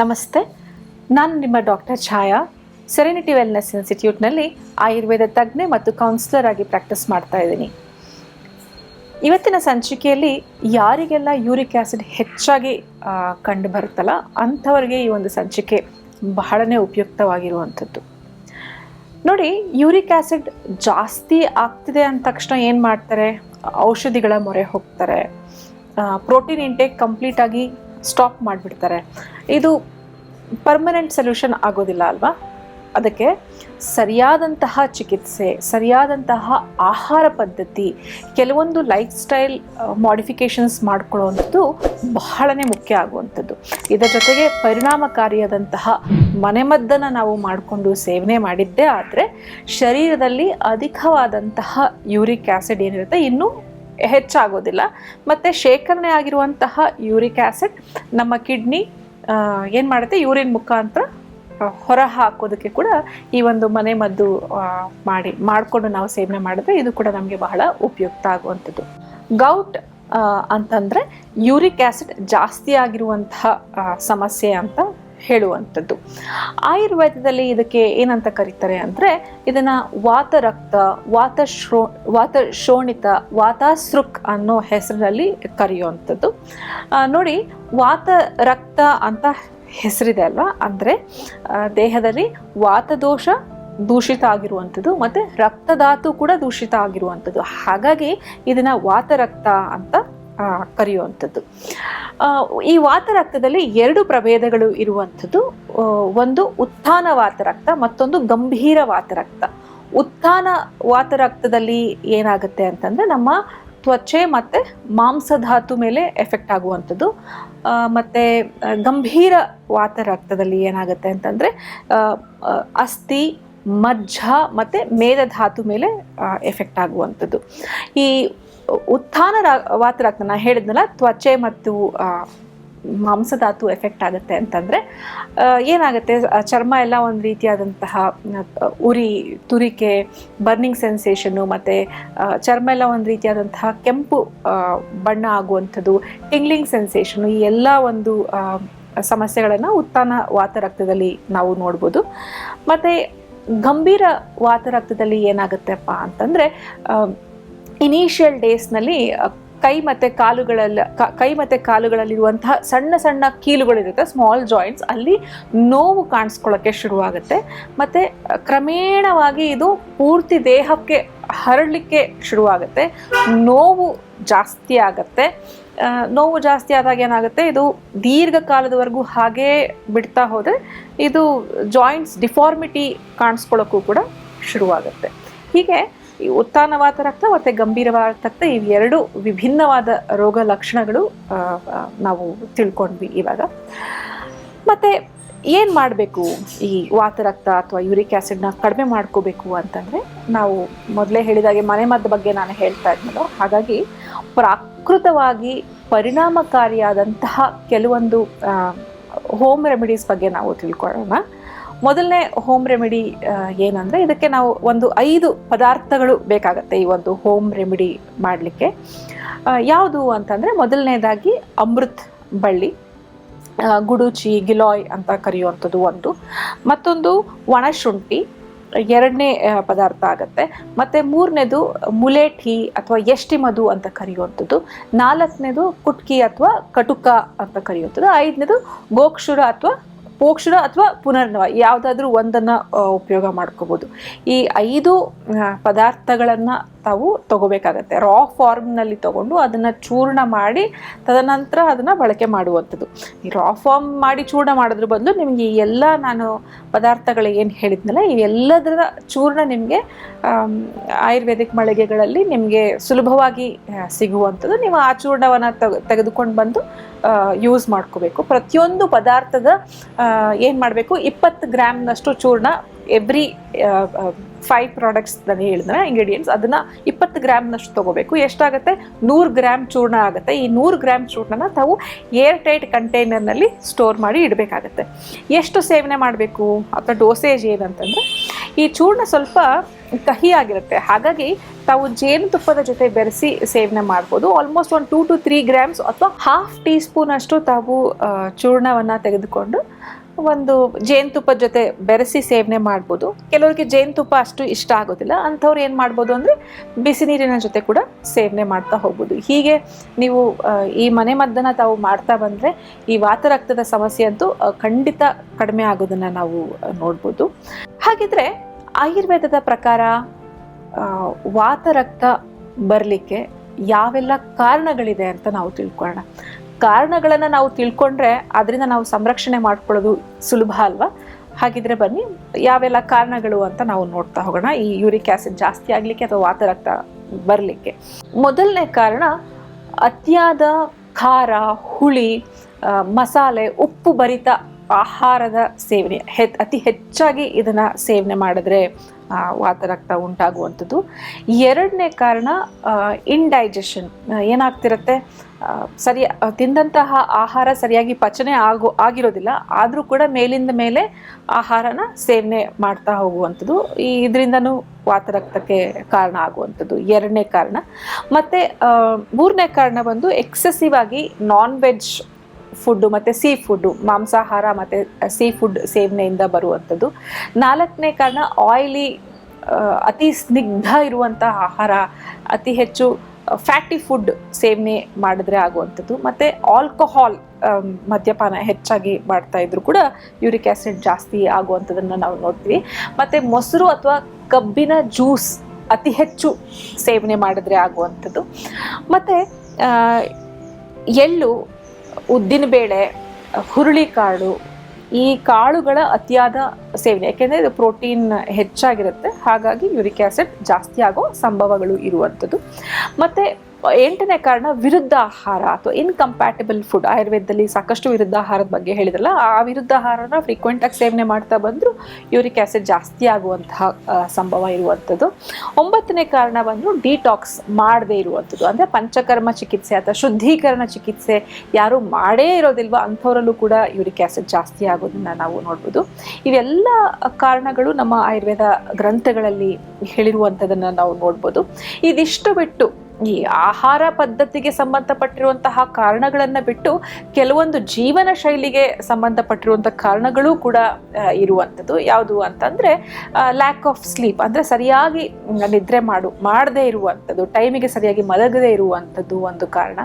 ನಮಸ್ತೆ, ನಾನು ನಿಮ್ಮ ಡಾಕ್ಟರ್ ಛಾಯಾ ಸೆರೆನಿಟಿ ವೆಲ್ನೆಸ್ ಇನ್ಸ್ಟಿಟ್ಯೂಟ್ನಲ್ಲಿ ಆಯುರ್ವೇದ ತಜ್ಞೆ ಮತ್ತು ಕೌನ್ಸಿಲರ್ ಆಗಿ ಪ್ರಾಕ್ಟೀಸ್ ಮಾಡ್ತಾ ಇದ್ದೀನಿ. ಇವತ್ತಿನ ಸಂಚಿಕೆಯಲ್ಲಿ ಯಾರಿಗೆಲ್ಲ ಯೂರಿಕ್ ಆ್ಯಸಿಡ್ ಹೆಚ್ಚಾಗಿ ಕಂಡು ಬರುತ್ತಲ್ಲ ಅಂಥವ್ರಿಗೆ ಈ ಒಂದು ಸಂಚಿಕೆ ಬಹಳನೇ ಉಪಯುಕ್ತವಾಗಿರುವಂಥದ್ದು. ನೋಡಿ, ಯೂರಿಕ್ ಆ್ಯಸಿಡ್ ಜಾಸ್ತಿ ಆಗ್ತಿದೆ ಅಂದ ತಕ್ಷಣ ಏನು ಮಾಡ್ತಾರೆ? ಔಷಧಿಗಳ ಮೊರೆ ಹೋಗ್ತಾರೆ. ಪ್ರೋಟೀನ್ ಇಂಟೇಕ್ ಕಂಪ್ಲೀಟಾಗಿ ಸ್ಟಾಪ್ ಮಾಡಿಬಿಡ್ತಾರೆ. ಇದು ಪರ್ಮನೆಂಟ್ ಸೊಲ್ಯೂಷನ್ ಆಗೋದಿಲ್ಲ ಅಲ್ವಾ? ಅದಕ್ಕೆ ಸರಿಯಾದಂತಹ ಚಿಕಿತ್ಸೆ, ಸರಿಯಾದಂತಹ ಆಹಾರ ಪದ್ಧತಿ, ಕೆಲವೊಂದು ಲೈಫ್ ಸ್ಟೈಲ್ ಮಾಡಿಫಿಕೇಷನ್ಸ್ ಮಾಡ್ಕೊಳ್ಳುವಂಥದ್ದು ಬಹಳನೇ ಮುಖ್ಯ ಆಗುವಂಥದ್ದು. ಇದರ ಜೊತೆಗೆ ಪರಿಣಾಮಕಾರಿಯಾದಂತಹ ಮನೆಮದ್ದನ್ನು ನಾವು ಮಾಡಿಕೊಂಡು ಸೇವನೆ ಮಾಡಿದ್ದೇ ಆದರೆ ಶರೀರದಲ್ಲಿ ಅಧಿಕವಾದಂತಹ ಯೂರಿಕ್ ಆ್ಯಸಿಡ್ ಏನಿರುತ್ತೆ, ಇನ್ನೂ ಹೆಚ್ಚಾಗೋದಿಲ್ಲ. ಮತ್ತು ಶೇಖರಣೆ ಆಗಿರುವಂತಹ ಯೂರಿಕ್ ಆ್ಯಸಿಡ್ ನಮ್ಮ ಕಿಡ್ನಿ ಏನು ಮಾಡುತ್ತೆ? ಯೂರಿನ್ ಮುಖಾಂತರ ಹೊರ ಹಾಕೋದಕ್ಕೆ ಕೂಡ ಈ ಒಂದು ಮನೆ ಮದ್ದು ಮಾಡಿ, ಮಾಡಿಕೊಂಡು ನಾವು ಸೇವನೆ ಮಾಡಿದ್ರೆ ಇದು ಕೂಡ ನಮಗೆ ಬಹಳ ಉಪಯುಕ್ತ ಆಗುವಂಥದ್ದು. ಗೌಟ್ ಅಂತಂದರೆ ಯೂರಿಕ್ ಆ್ಯಸಿಡ್ ಜಾಸ್ತಿ ಆಗಿರುವಂತಹ ಸಮಸ್ಯೆ ಅಂತ ಹೇಳುವಂಥದ್ದು. ಆಯುರ್ವೇದದಲ್ಲಿ ಇದಕ್ಕೆ ಏನಂತ ಕರೀತಾರೆ ಅಂದರೆ, ಇದನ್ನು ವಾತರಕ್ತ ವಾತ ಶ್ರೋ ವಾತ ಶೋಣಿತ ವಾತಾಸೃಕ್ ಅನ್ನೋ ಹೆಸರಿನಲ್ಲಿ ಕರೆಯುವಂಥದ್ದು. ನೋಡಿ ವಾತ ರಕ್ತ ಅಂತ ಹೆಸರಿದೆ ಅಲ್ವಾ? ಅಂದರೆ ದೇಹದಲ್ಲಿ ವಾತದೋಷ ದೂಷಿತ ಆಗಿರುವಂಥದ್ದು ಮತ್ತು ರಕ್ತಧಾತು ಕೂಡ ದೂಷಿತ ಆಗಿರುವಂಥದ್ದು. ಹಾಗಾಗಿ ಇದನ್ನು ವಾತರಕ್ತ ಅಂತ ಕರೆಯುವಂಥದ್ದು. ಈ ವಾತರಕ್ತದಲ್ಲಿ ಎರಡು ಪ್ರಭೇದಗಳು ಇರುವಂಥದ್ದು. ಒಂದು ಉತ್ಥಾನ ವಾತರಕ್ತ, ಮತ್ತೊಂದು ಗಂಭೀರ ವಾತರಕ್ತ. ಉತ್ಥಾನ ವಾತರಕ್ತದಲ್ಲಿ ಏನಾಗುತ್ತೆ ಅಂತಂದರೆ ನಮ್ಮ ತ್ವಚೆ ಮತ್ತು ಮಾಂಸಧಾತು ಮೇಲೆ ಎಫೆಕ್ಟ್ ಆಗುವಂಥದ್ದು. ಮತ್ತು ಗಂಭೀರ ವಾತರಕ್ತದಲ್ಲಿ ಏನಾಗುತ್ತೆ ಅಂತಂದರೆ ಅಸ್ಥಿ, ಮಜ್ಜ ಮತ್ತು ಮೇದಧಾತು ಮೇಲೆ ಎಫೆಕ್ಟ್ ಆಗುವಂಥದ್ದು. ಈ ಉತ್ಥಾನ ವಾತ ವಾತರಕ್ತ ನಾನು ಹೇಳಿದ್ನಲ್ಲ, ತ್ವಚೆ ಮತ್ತು ಮಾಂಸಧಾತು ಎಫೆಕ್ಟ್ ಆಗುತ್ತೆ ಅಂತಂದರೆ ಏನಾಗುತ್ತೆ ಚರ್ಮ ಎಲ್ಲ ಒಂದು ರೀತಿಯಾದಂತಹ ಉರಿ, ತುರಿಕೆ ಬರ್ನಿಂಗ್ ಸೆನ್ಸೇಷನ್ನು ಮತ್ತು ಚರ್ಮ ಎಲ್ಲ ಒಂದು ರೀತಿಯಾದಂತಹ ಕೆಂಪು ಬಣ್ಣ ಆಗುವಂಥದ್ದು ಟಿಂಗ್ಲಿಂಗ್ ಸೆನ್ಸೇಷನ್ನು ಈ ಎಲ್ಲ ಒಂದು ಸಮಸ್ಯೆಗಳನ್ನು ಉತ್ಥಾನ ವಾತರಕ್ತದಲ್ಲಿ ನಾವು ನೋಡ್ಬೋದು. ಮತ್ತು ಗಂಭೀರ ವಾತರಕ್ತದಲ್ಲಿ ಏನಾಗುತ್ತೆಪ್ಪ ಅಂತಂದರೆ ಇನಿಷಿಯಲ್ ಡೇಸ್ನಲ್ಲಿ ಕೈ ಮತ್ತು ಕಾಲುಗಳಲ್ಲಿ ಕ- ಮತ್ತು ಕಾಲುಗಳಲ್ಲಿರುವಂತಹ ಸಣ್ಣ ಸಣ್ಣ ಕೀಲುಗಳಿರುತ್ತೆ ಸ್ಮಾಲ್ ಜಾಯಿಂಟ್ಸ್ ಅಲ್ಲಿ ನೋವು ಕಾಣಿಸ್ಕೊಳ್ಳೋಕ್ಕೆ ಶುರುವಾಗುತ್ತೆ. ಮತ್ತು ಕ್ರಮೇಣವಾಗಿ ಇದು ಪೂರ್ತಿ ದೇಹಕ್ಕೆ ಹರಡಲಿಕ್ಕೆ ಶುರುವಾಗುತ್ತೆ. ನೋವು ಜಾಸ್ತಿ ಆಗುತ್ತೆ. ನೋವು ಜಾಸ್ತಿ ಆದಾಗ ಏನಾಗುತ್ತೆ, ಇದು ದೀರ್ಘಕಾಲದವರೆಗೂ ಹಾಗೇ ಬಿಡ್ತಾ ಹೋದರೆ ಇದು ಜಾಯಿಂಟ್ಸ್ ಡಿಫಾರ್ಮಿಟಿ ಕಾಣಿಸ್ಕೊಳ್ಳೋಕ್ಕೂ ಕೂಡ ಶುರುವಾಗುತ್ತೆ. ಹೀಗೆ ಈ ಉತ್ಥಾನವಾದ ರಕ್ತ ಮತ್ತು ಗಂಭೀರವಾದ ರಕ್ತ ಇವೆರಡು ವಿಭಿನ್ನವಾದ ರೋಗ ಲಕ್ಷಣಗಳು ನಾವು ತಿಳ್ಕೊಂಡ್ವಿ ಇವಾಗ. ಮತ್ತು ಏನು ಮಾಡಬೇಕು? ಈ ವಾತ ರಕ್ತ ಅಥವಾ ಯೂರಿಕ್ ಆ್ಯಸಿಡ್ನ ಕಡಿಮೆ ಮಾಡ್ಕೋಬೇಕು ಅಂತಂದರೆ, ನಾವು ಮೊದಲೇ ಹೇಳಿದಾಗೆ ಮನೆಮದ್ದು ಬಗ್ಗೆ ನಾನು ಹೇಳ್ತಾ ಇದ್ನಲ್ಲ, ಹಾಗಾಗಿ ಪ್ರಾಕೃತವಾಗಿ ಪರಿಣಾಮಕಾರಿಯಾದಂತಹ ಕೆಲವೊಂದು ಹೋಮ್ ರೆಮಿಡೀಸ್ ಬಗ್ಗೆ ನಾವು ತಿಳ್ಕೊಳ್ಳೋಣ. ಮೊದಲನೇ ಹೋಮ್ ರೆಮಿಡಿ ಏನಂದರೆ ಇದಕ್ಕೆ ನಾವು ಒಂದು ಐದು ಪದಾರ್ಥಗಳು ಬೇಕಾಗತ್ತೆ ಈ ಒಂದು ಹೋಮ್ ರೆಮಿಡಿ ಮಾಡಲಿಕ್ಕೆ. ಯಾವುದು ಅಂತಂದರೆ ಮೊದಲನೇದಾಗಿ ಅಮೃತ್ ಬಳ್ಳಿ ಗುಡುಚಿ, ಗಿಲಾಯ್ ಅಂತ ಕರೆಯುವಂಥದ್ದು ಒಂದು. ಮತ್ತೊಂದು ಒಣಶುಂಠಿ ಎರಡನೇ ಪದಾರ್ಥ ಆಗುತ್ತೆ. ಮತ್ತು ಮೂರನೇದು ಮುಲೇಠಿ ಅಥವಾ ಎಷ್ಟಿ ಮಧು ಅಂತ ಕರೆಯುವಂಥದ್ದು. ನಾಲ್ಕನೇದು ಕುಟ್ಕಿ ಅಥವಾ ಕಟುಕ ಅಂತ ಕರೆಯುವಂಥದ್ದು. ಐದನೇದು ಗೋಕ್ಷುರ ಅಥವಾ ಪೋಕ್ಷುರ ಅಥವಾ ಪುನರ್ನವ ಯಾವುದಾದ್ರೂ ಒಂದನ್ನು ಉಪಯೋಗ ಮಾಡ್ಕೋಬೋದು. ಈ ಐದು ಪದಾರ್ಥಗಳನ್ನು ತಾವು ತಗೋಬೇಕಾಗತ್ತೆ. ರಾ ಫಾರ್ಮ್ನಲ್ಲಿ ತಗೊಂಡು ಅದನ್ನು ಚೂರ್ಣ ಮಾಡಿ, ತದನಂತರ ಅದನ್ನು ಬಳಕೆ ಮಾಡುವಂಥದ್ದು. ಈ ರಾ ಫಾರ್ಮ್ ಮಾಡಿ ಚೂರ್ಣ ಮಾಡೋದ್ರ ಬದಲು ನಿಮಗೆ ಈ ಎಲ್ಲ ನಾನು ಪದಾರ್ಥಗಳು ಏನು ಹೇಳಿದ್ನಲ್ಲ ಇವೆಲ್ಲದರ ಚೂರ್ಣ ನಿಮಗೆ ಆಯುರ್ವೇದಿಕ್ ಮಳಿಗೆಗಳಲ್ಲಿ ನಿಮಗೆ ಸುಲಭವಾಗಿ ಸಿಗುವಂಥದ್ದು. ನೀವು ಆ ಚೂರ್ಣವನ್ನು ತೆಗೆ ತೆಗೆದುಕೊಂಡು ಬಂದು ಯೂಸ್ ಮಾಡ್ಕೋಬೇಕು. ಪ್ರತಿಯೊಂದು ಪದಾರ್ಥದ ಏನು ಮಾಡಬೇಕು? ಇಪ್ಪತ್ತು ಗ್ರಾಮ್ನಷ್ಟು ಚೂರ್ಣ ಎವ್ರಿ ಫೈವ್ ಪ್ರಾಡಕ್ಟ್ಸ್ ನಾನು ಹೇಳಿದ್ರೆ ಇಂಗ್ರೀಡಿಯೆಂಟ್ಸ್ ಅದನ್ನು ಇಪ್ಪತ್ತು ಗ್ರಾಮ್ನಷ್ಟು ತೊಗೋಬೇಕು. ಎಷ್ಟಾಗುತ್ತೆ? ನೂರು ಗ್ರಾಮ್ ಚೂರ್ಣ ಆಗುತ್ತೆ. ಈ ನೂರು ಗ್ರಾಮ್ ಚೂರ್ಣನ ತಾವು ಏರ್ ಟೈಟ್ ಕಂಟೈನರ್ನಲ್ಲಿ ಸ್ಟೋರ್ ಮಾಡಿ ಇಡಬೇಕಾಗತ್ತೆ. ಎಷ್ಟು ಸೇವನೆ ಮಾಡಬೇಕು? ಅಥವಾ ಡೋಸೇಜ್ ಏನಂತಂದರೆ, ಈ ಚೂರ್ಣ ಸ್ವಲ್ಪ ಕಹಿಯಾಗಿರುತ್ತೆ. ಹಾಗಾಗಿ ತಾವು ಜೇನುತುಪ್ಪದ ಜೊತೆ ಬೆರೆಸಿ ಸೇವನೆ ಮಾಡ್ಬೋದು. ಆಲ್ಮೋಸ್ಟ್ ಒಂದು ಟೂ ಟು ತ್ರೀ ಗ್ರಾಮ್ಸ್ ಅಥವಾ ಹಾಫ್ ಟೀ ಸ್ಪೂನ್ ಅಷ್ಟು ತಾವು ಚೂರ್ಣವನ್ನು ತೆಗೆದುಕೊಂಡು ಒಂದು ಜೇನುತುಪ್ಪದ ಜೊತೆ ಬೆರೆಸಿ ಸೇವನೆ ಮಾಡ್ಬೋದು. ಕೆಲವರಿಗೆ ಜೇನುತುಪ್ಪ ಅಷ್ಟು ಇಷ್ಟ ಆಗೋದಿಲ್ಲ. ಅಂಥವ್ರು ಏನು ಮಾಡ್ಬೋದು ಅಂದರೆ ಬಿಸಿ ನೀರಿನ ಜೊತೆ ಕೂಡ ಸೇವನೆ ಮಾಡ್ತಾ ಹೋಗ್ಬೋದು. ಹೀಗೆ ನೀವು ಈ ಮನೆ ಮದ್ದನ್ನು ತಾವು ಮಾಡ್ತಾ ಬಂದರೆ ಈ ವಾತರಕ್ತದ ಸಮಸ್ಯೆ ಅಂತೂ ಖಂಡಿತ ಕಡಿಮೆ ಆಗೋದನ್ನು ನಾವು ನೋಡ್ಬೋದು. ಹಾಗಿದ್ರೆ ಆಯುರ್ವೇದದ ಪ್ರಕಾರ ವಾತ ರಕ್ತ ಬರಲಿಕ್ಕೆ ಯಾವೆಲ್ಲ ಕಾರಣಗಳಿದೆ ಅಂತ ನಾವು ತಿಳ್ಕೊಳ್ಳೋಣ. ಕಾರಣಗಳನ್ನು ನಾವು ತಿಳ್ಕೊಂಡ್ರೆ ಅದರಿಂದ ನಾವು ಸಂರಕ್ಷಣೆ ಮಾಡ್ಕೊಳ್ಳೋದು ಸುಲಭ ಅಲ್ವಾ? ಹಾಗಿದ್ರೆ ಬನ್ನಿ, ಯಾವೆಲ್ಲ ಕಾರಣಗಳು ಅಂತ ನಾವು ನೋಡ್ತಾ ಹೋಗೋಣ. ಈ ಯೂರಿಕ್ ಆಸಿಡ್ ಜಾಸ್ತಿ ಆಗಲಿಕ್ಕೆ ಅಥವಾ ವಾತ ರಕ್ತ ಬರಲಿಕ್ಕೆ? ಮೊದಲನೇ ಕಾರಣ, ಅತಿಯಾದ ಖಾರ, ಹುಳಿ ಮಸಾಲೆ, ಉಪ್ಪು ಭರಿತ ಆಹಾರದ ಸೇವನೆ ಹೆ ಅತಿ ಹೆಚ್ಚಾಗಿ ಇದನ್ನು ಸೇವನೆ ಮಾಡಿದ್ರೆ ವಾತರಕ್ತ ಉಂಟಾಗುವಂಥದ್ದು. ಎರಡನೇ ಕಾರಣ ಇಂಡೈಜೆಷನ್ ಏನಾಗ್ತಿರುತ್ತೆ? ಸರಿಯ ಸರಿ ತಿಂದಂತಹ ಆಹಾರ ಸರಿಯಾಗಿ ಪಚನೆ ಆಗು, ಆಗಿರೋದಿಲ್ಲ. ಆದರೂ ಕೂಡ ಮೇಲಿಂದ ಮೇಲೆ ಆಹಾರನ ಸೇವನೆ ಮಾಡ್ತಾ ಹೋಗುವಂಥದ್ದು. ಈ ಇದರಿಂದನೂ ವಾತರಕ್ತಕ್ಕೆ ಕಾರಣ ಆಗುವಂಥದ್ದು. ಎರಡನೇ ಕಾರಣ. ಮತ್ತು ಮೂರನೇ ಕಾರಣ ಬಂದು ಎಕ್ಸೆಸಿವ್ ಆಗಿ ನಾನ್ ವೆಜ್ ಫುಡ್ಡು ಮತ್ತು ಸೀ ಫುಡ್ಡು ಮಾಂಸಾಹಾರ ಮತ್ತು ಸೀ ಫುಡ್ ಸೇವನೆಯಿಂದ ಬರುವಂಥದ್ದು. ನಾಲ್ಕನೇ ಕಾರಣ ಆಯಿಲಿ ಅತಿ ಸ್ನಿಗ್ಧ ಇರುವಂಥ ಆಹಾರ, ಅತಿ ಹೆಚ್ಚು ಫ್ಯಾಟಿ ಫುಡ್ ಸೇವನೆ ಮಾಡಿದ್ರೆ ಆಗುವಂಥದ್ದು. ಮತ್ತು ಆಲ್ಕೋಹಾಲ್ ಮದ್ಯಪಾನ ಹೆಚ್ಚಾಗಿ ಮಾಡ್ತಾ ಇದ್ರು ಕೂಡ ಯೂರಿಕ್ ಆ್ಯಸಿಡ್ ಜಾಸ್ತಿ ಆಗುವಂಥದ್ದನ್ನು ನಾವು ನೋಡ್ತೀವಿ. ಮತ್ತು ಮೊಸರು ಅಥವಾ ಕಬ್ಬಿನ ಜ್ಯೂಸ್ ಅತಿ ಹೆಚ್ಚು ಸೇವನೆ ಮಾಡಿದ್ರೆ ಆಗುವಂಥದ್ದು. ಮತ್ತು ಎಳ್ಳು ಉದ್ದಿನಬೇಳೆ ಹುರುಳಿಕಾಳು ಈ ಕಾಳುಗಳ ಅತಿಯಾದ ಸೇವನೆ. ಯಾಕೆಂದರೆ ಇದು ಪ್ರೋಟೀನ್ ಹೆಚ್ಚಾಗಿರುತ್ತೆ. ಹಾಗಾಗಿ ಯೂರಿಕ್ ಆ್ಯಸಿಡ್ ಜಾಸ್ತಿ ಆಗೋ ಸಂಭವಗಳು ಇರುವಂಥದ್ದು. ಮತ್ತು ಎಂಟನೇ ಕಾರಣ ವಿರುದ್ಧ ಆಹಾರ ಅಥವಾ ಇನ್ಕಂಪ್ಯಾಟಿಬಲ್ ಫುಡ್ ಆಯುರ್ವೇದದಲ್ಲಿ ಸಾಕಷ್ಟು ವಿರುದ್ಧ ಆಹಾರದ ಬಗ್ಗೆ ಹೇಳಿದ್ರಲ್ಲ, ಆ ವಿರುದ್ಧ ಆಹಾರನ ಫ್ರೀಕ್ವೆಂಟಾಗಿ ಸೇವನೆ ಮಾಡ್ತಾ ಬಂದರೂ ಯೂರಿಕ್ ಆಸಿಡ್ ಜಾಸ್ತಿ ಆಗುವಂತಹ ಸಂಭವ ಇರುವಂಥದ್ದು. ಒಂಬತ್ತನೇ ಕಾರಣ ಬಂದು ಡಿಟಾಕ್ಸ್ ಮಾಡದೇ ಇರುವಂಥದ್ದು. ಅಂದರೆ ಪಂಚಕರ್ಮ ಚಿಕಿತ್ಸೆ ಅಥವಾ ಶುದ್ಧೀಕರಣ ಚಿಕಿತ್ಸೆ ಯಾರು ಮಾಡೇ ಇರೋದಿಲ್ವ? ಅಂಥವರಲ್ಲೂ ಕೂಡ ಯೂರಿಕ್ ಆಸಿಡ್ ಜಾಸ್ತಿ ಆಗೋದನ್ನ ನಾವು ನೋಡ್ಬೋದು. ಇವೆಲ್ಲ ಕಾರಣಗಳು ನಮ್ಮ ಆಯುರ್ವೇದ ಗ್ರಂಥಗಳಲ್ಲಿ ಹೇಳಿರುವಂಥದ್ದನ್ನು ನಾವು ನೋಡ್ಬೋದು. ಇದಿಷ್ಟು ಬಿಟ್ಟು ಈ ಆಹಾರ ಪದ್ಧತಿಗೆ ಸಂಬಂಧಪಟ್ಟಿರುವಂತಹ ಕಾರಣಗಳನ್ನು ಬಿಟ್ಟು ಕೆಲವೊಂದು ಜೀವನ ಶೈಲಿಗೆ ಸಂಬಂಧಪಟ್ಟಿರುವಂಥ ಕಾರಣಗಳು ಕೂಡ ಇರುವಂಥದ್ದು. ಯಾವುದು ಅಂತಂದರೆ ಲ್ಯಾಕ್ ಆಫ್ ಸ್ಲೀಪ್ ಅಂದರೆ ಸರಿಯಾಗಿ ನಿದ್ರೆ ಮಾಡು, ಮಾಡದೇ ಇರುವಂಥದ್ದು ಟೈಮಿಗೆ ಸರಿಯಾಗಿ ಮಲಗದೇ ಇರುವಂಥದ್ದು ಒಂದು ಕಾರಣ.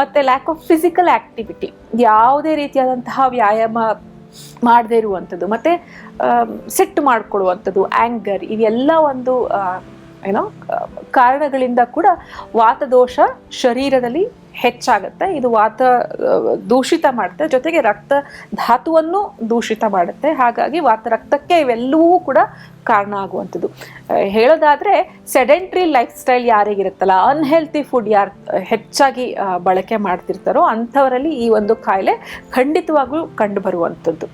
ಮತ್ತು ಲ್ಯಾಕ್ ಆಫ್ ಫಿಸಿಕಲ್ ಆ್ಯಕ್ಟಿವಿಟಿ ಯಾವುದೇ ರೀತಿಯಾದಂತಹ ವ್ಯಾಯಾಮ ಮಾಡದೇ ಇರುವಂಥದ್ದು. ಮತ್ತು ಸಿಟ್ಟು ಮಾಡ್ಕೊಳ್ಳುವಂಥದ್ದು ಆ್ಯಂಗರ್ ಇವೆಲ್ಲ ಒಂದು ಏನೋ ಕಾರಣಗಳಿಂದ ಕೂಡ ವಾತದೋಷ ಶರೀರದಲ್ಲಿ ಹೆಚ್ಚಾಗುತ್ತೆ. ಇದು ವಾತ ದೂಷಿತ ಮಾಡುತ್ತೆ. ಜೊತೆಗೆ ರಕ್ತ ಧಾತುವನ್ನು ದೂಷಿತ ಮಾಡುತ್ತೆ. ಹಾಗಾಗಿ ವಾತ ರಕ್ತಕ್ಕೆ ಇವೆಲ್ಲವೂ ಕೂಡ ಕಾರಣ ಆಗುವಂಥದ್ದು. ಹೇಳೋದಾದರೆ ಸೆಡೆಂಟ್ರಿ ಲೈಫ್ ಸ್ಟೈಲ್ ಯಾರಿಗಿರುತ್ತಲ್ಲ, ಅನ್ಹೆಲ್ತಿ ಫುಡ್ ಯಾರು ಹೆಚ್ಚಾಗಿ ಬಳಕೆ ಮಾಡ್ತಿರ್ತಾರೋ ಅಂಥವರಲ್ಲಿ ಈ ಒಂದು ಕಾಯಿಲೆ ಖಂಡಿತವಾಗಲೂ ಕಂಡು ಬರುವಂಥದ್ದು